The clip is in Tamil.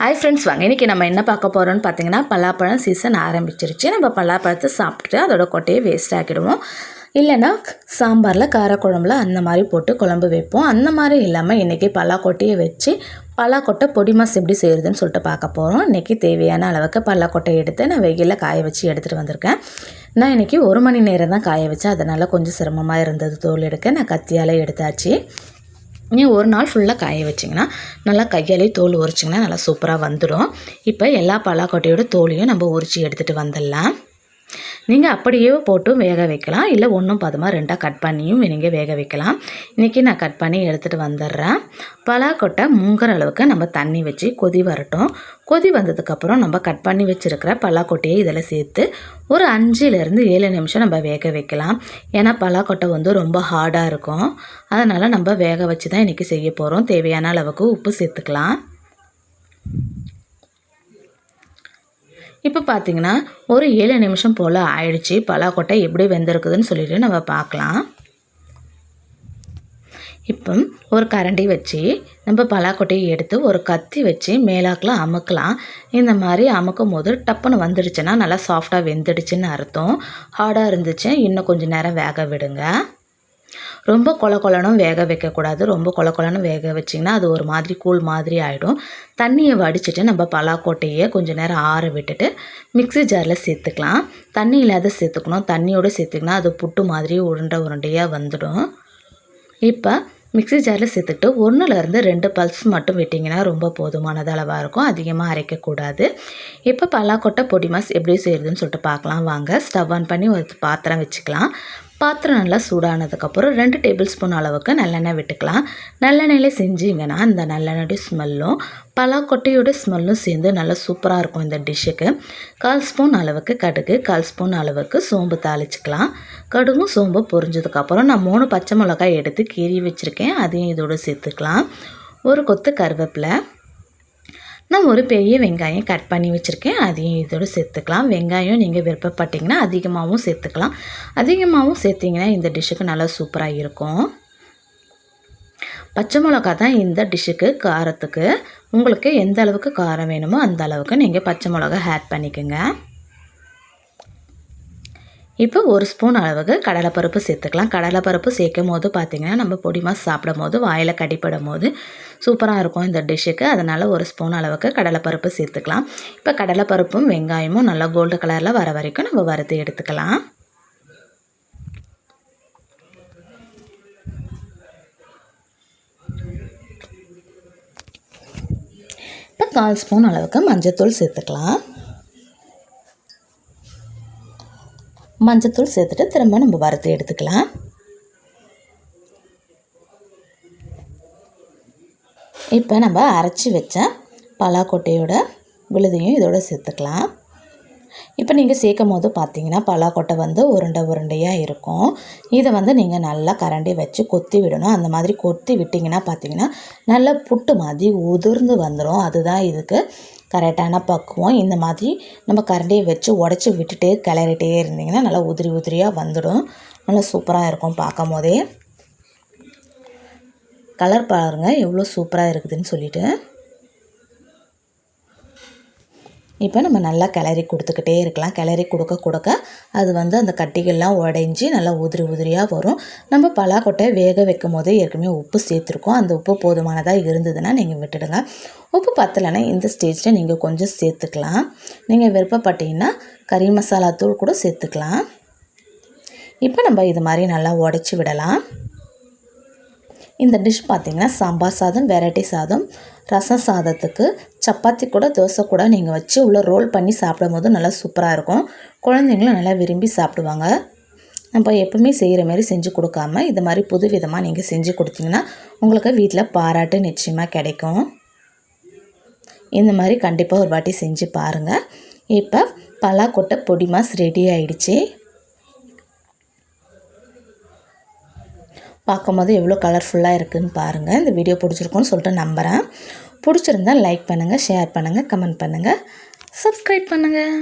ஹாய் ஃப்ரெண்ட்ஸ் வாங்க. இன்றைக்கி நம்ம என்ன பார்க்க போகிறோம்னு பார்த்தீங்கன்னா பலாப்பழம் சீசன் ஆரம்பிச்சிருச்சு. நம்ம பலாப்பழத்தை சாப்பிட்டுட்டு அதோட கொட்டையை வேஸ்ட் ஆக்கிடுவோம். இல்லைன்னா சாம்பாரில் காரக்குழம்புல அந்த மாதிரி போட்டு குழம்பு வைப்போம். அந்த மாதிரி இல்லாமல் இன்றைக்கி பலாக்கொட்டையை வச்சு பலாக்கொட்டை பொடி மாஸ் எப்படி செய்கிறதுன்னு சொல்லிட்டு பார்க்க போகிறோம் இன்றைக்கி தேவையான அளவுக்கு பலாக்கொட்டையை எடுத்து நான் வெயிலில் காய வச்சு எடுத்துகிட்டு வந்திருக்கேன். நான் இன்றைக்கி ஒரு மணி நேரம் தான் காய வச்சேன் அதனால் கொஞ்சம் சிரமமாக இருந்தது தோல் எடுக்க. நான் கத்தியால் எடுத்தாச்சு. நீ ஒரு நாள் ஃபுல்லாக காய வச்சிங்கன்னா நல்லா கையாலே தோல் உரிச்சிங்கன்னா நல்லா சூப்பராக வந்துடும் இப்போ எல்லா பலாக்கொட்டையோட தோலையும் நம்ம உரித்து எடுத்துகிட்டு வந்துடலாம். நீங்கள் அப்படியே போட்டும் வேக வைக்கலாம். இல்லை ஒன்றும் பதமாக ரெண்டாக கட் பண்ணியும் நீங்கள் வேக வைக்கலாம். இன்றைக்கி நான் கட் பண்ணி எடுத்துகிட்டு வந்துடுறேன். பலாக்கொட்டை முங்குற அளவுக்கு நம்ம தண்ணி வச்சு கொதி வரட்டும். கொதி வந்ததுக்கப்புறம் நம்ம கட் பண்ணி வச்சுருக்கிற பலாக்கொட்டையை இதில் சேர்த்து ஒரு அஞ்சுலேருந்து ஏழு நிமிஷம் நம்ம வேக வைக்கலாம். ஏன்னா பலாக்கொட்டை வந்து ரொம்ப ஹார்டாக இருக்கும். அதனால் நம்ம வேக வச்சு தான் இன்றைக்கி செய்ய போகிறோம் தேவையான அளவுக்கு உப்பு சேர்த்துக்கலாம். இப்போ பார்த்தீங்கன்னா ஒரு ஏழு நிமிஷம் போல் ஆயிடுச்சு. பலாக்கொட்டை எப்படி வெந்திருக்குதுன்னு சொல்லிட்டு நம்ம பார்க்கலாம் இப்போ ஒரு கரண்டி வச்சு நம்ம பலாக்கொட்டையை எடுத்து ஒரு கத்தி வச்சு மேலாக்கில் அமுக்கலாம். இந்த மாதிரி அமுக்கும் போது டப்புன்னு வந்துடுச்சுன்னா நல்லா சாஃப்டாக வெந்துடுச்சுன்னு அர்த்தம். ஹார்டாக இருந்துச்சு. இன்னும் கொஞ்சம் நேரம் வேக விடுங்க. ரொம்ப கொல கொலனும் வேக வைக்கக்கூடாது ரொம்ப கொல கொலன்னு வேக வச்சிங்கன்னா அது ஒரு மாதிரி கூழ் மாதிரி ஆகிடும் தண்ணியை வடிச்சிட்டு நம்ம பலாக்கோட்டையை கொஞ்சம் நேரம் ஆற விட்டுட்டு மிக்சி ஜாரில் சேர்த்துக்கலாம். தண்ணி இல்லாத சேர்த்துக்கணும். தண்ணியோடு சேர்த்துக்கினா அது புட்டு மாதிரி உருண்டை உருண்டையாக வந்துடும். இப்போ மிக்சி ஜாரில் சேர்த்துட்டு ஒன்றுலேருந்து ரெண்டு பல்ஸ் மட்டும் விட்டிங்கன்னா ரொம்ப போதுமானது அளவாக இருக்கும். அதிகமாக அரைக்கக்கூடாது இப்போ பலாக்கொட்டை பொடி மாஸ் எப்படி செய்கிறதுன்னு சொல்லிட்டு பார்க்கலாம். வாங்க. ஸ்டவ் ஆன் பண்ணி ஒரு பாத்திரம் வச்சுக்கலாம். பாத்திரம் நல்லா சூடானதுக்கப்புறம் ரெண்டு டேபிள் ஸ்பூன் அளவுக்கு நல்லெண்ணெய் விட்டுக்கலாம். நல்லெண்ணெயில் செஞ்சிங்கன்னா அந்த நல்லெண்ணெய் ஸ்மெல்லும் பலாக்கொட்டையோட ஸ்மெல்லும் சேர்ந்து நல்லா சூப்பராக இருக்கும் இந்த டிஷ்ஷுக்கு. கால் ஸ்பூன் அளவுக்கு கடுகு கால் ஸ்பூன் அளவுக்கு சோம்பு தாளிச்சிக்கலாம். கடுகும் சோம்பு பொரிஞ்சதுக்கப்புறம் நான் மூணு பச்சை மிளகாய் எடுத்து கீறி வச்சுருக்கேன். அதையும் இதோடு சேர்த்துக்கலாம். ஒரு கொத்து கருவேப்பிலை நான் ஒரு பெரிய வெங்காயம் கட் பண்ணி வச்சுருக்கேன். அதையும் இதோடு சேர்த்துக்கலாம். வெங்காயம் நீங்கள் விருப்பப்பட்டிங்கன்னா அதிகமாகவும் சேர்த்துக்கலாம். அதிகமாகவும் சேர்த்திங்கன்னா இந்த டிஷ்ஷுக்கு நல்லா சூப்பராக இருக்கும். பச்சை மிளகா தான் இந்த டிஷ்ஷுக்கு காரத்துக்கு. உங்களுக்கு எந்த அளவுக்கு காரம் வேணுமோ அந்த அளவுக்கு நீங்கள் பச்சை மிளகா ஆட் பண்ணிக்கோங்க. இப்போ ஒரு ஸ்பூன் அளவுக்கு கடலைப்பருப்பு சேர்த்துக்கலாம். கடலைப்பருப்பு சேர்க்கும் போது பார்த்திங்கன்னா நம்ம பொடி மாஸ் சாப்பிடும் போது வாயில் கடிப்படும் போது சூப்பராக இருக்கும் இந்த டிஷ்ஷுக்கு. அதனால் ஒரு ஸ்பூன் அளவுக்கு கடலைப்பருப்பு சேர்த்துக்கலாம். இப்போ கடலைப்பருப்பும் வெங்காயமும் நல்லா கோல்டு கலரில் வர வரைக்கும் நம்ம வறுத்து எடுத்துக்கலாம். இப்போ கால் ஸ்பூன் அளவுக்கு மஞ்சத்தூள் சேர்த்துக்கலாம். மஞ்சத்தூள் சேர்த்துட்டு திரும்ப நம்ம வறுத்து எடுத்துக்கலாம். இப்போ நம்ம அரைச்சி வச்ச பலாக்கொட்டையோட விழுதையும் இதோட சேர்த்துக்கலாம். இப்போ நீங்கள் சேர்க்கும் போது பார்த்தீங்கன்னா பலாக்கொட்டை வந்து உருண்டை உருண்டையாக இருக்கும். இதை வந்து நீங்கள் நல்லா கரண்டி வச்சு கொத்தி விடணும். அந்த மாதிரி கொத்தி விட்டிங்கன்னா பார்த்தீங்கன்னா நல்லா புட்டு மாதிரி உதிர்ந்து வந்துடும் அதுதான் இதுக்கு கரெக்டான பக்குவம். இந்த மாதிரி நம்ம கரண்டியை வச்சு உடச்சி விட்டுட்டே கிளறிட்டே இருந்திங்கன்னா நல்லா உதிரி உதிரியாக வந்துடும். நல்லா சூப்பராக இருக்கும் பார்க்கும் போதே கலர் பாருங்கள் எவ்வளோ சூப்பராக இருக்குதுன்னு சொல்லிவிட்டு இப்போ நம்ம நல்லா கிளறி கொடுத்துக்கிட்டே இருக்கலாம். கிளறி கொடுக்க கொடுக்க அது வந்து அந்த கட்டிகள்லாம் உடைஞ்சி நல்லா உதிரி உதிரியாக வரும். நம்ம பலாக்கொட்டை வேக வைக்கும் போதே ஏற்கனவே உப்பு சேர்த்துருக்கோம். அந்த உப்பு போதுமானதாக இருந்ததுன்னா நீங்கள் விட்டுடுங்க. உப்பு பத்தலைன்னா இந்த ஸ்டேஜில் நீங்கள் கொஞ்சம் சேர்த்துக்கலாம். நீங்கள் விருப்பப்பட்டீங்கன்னா கறி மசாலா தூள் கூட சேர்த்துக்கலாம். இப்போ நம்ம இது மாதிரி நல்லா உடச்சி விடலாம். இந்த டிஷ் பார்த்திங்கன்னா சாம்பார் சாதம் வெரைட்டி சாதம் ரசம் சாதத்துக்கு சப்பாத்தி கூட தோசை கூட நீங்கள் வச்சு உள்ளே ரோல் பண்ணி சாப்பிடும்போது நல்லா சூப்பராக இருக்கும். குழந்தைங்களும் நல்லா விரும்பி சாப்பிடுவாங்க. நம்ம எப்பவுமே செய்கிற மாதிரி செஞ்சு கொடுக்காம இது மாதிரி புது விதமாக நீங்கள் செஞ்சு கொடுத்தீங்கன்னா உங்களுக்கு வீட்டில் பாராட்டு நிச்சயமாக கிடைக்கும். இந்த மாதிரி கண்டிப்பாக ஒரு வாட்டி செஞ்சு பாருங்கள் இப்போ பலாக்கொட்டை பொடி மாஸ் ரெடி ஆகிடுச்சி பார்க்கும்போது எவ்வளோ கலர்ஃபுல்லாக இருக்குதுன்னு பாருங்கள் இந்த வீடியோ பிடிச்சிருக்கோன்னு சொல்லிட்டு நம்புகிறேன் பிடிச்சிருந்தால் லைக் பண்ணுங்கள் ஷேர் பண்ணுங்கள் கமெண்ட் பண்ணுங்கள் சப்ஸ்கிரைப் பண்ணுங்கள்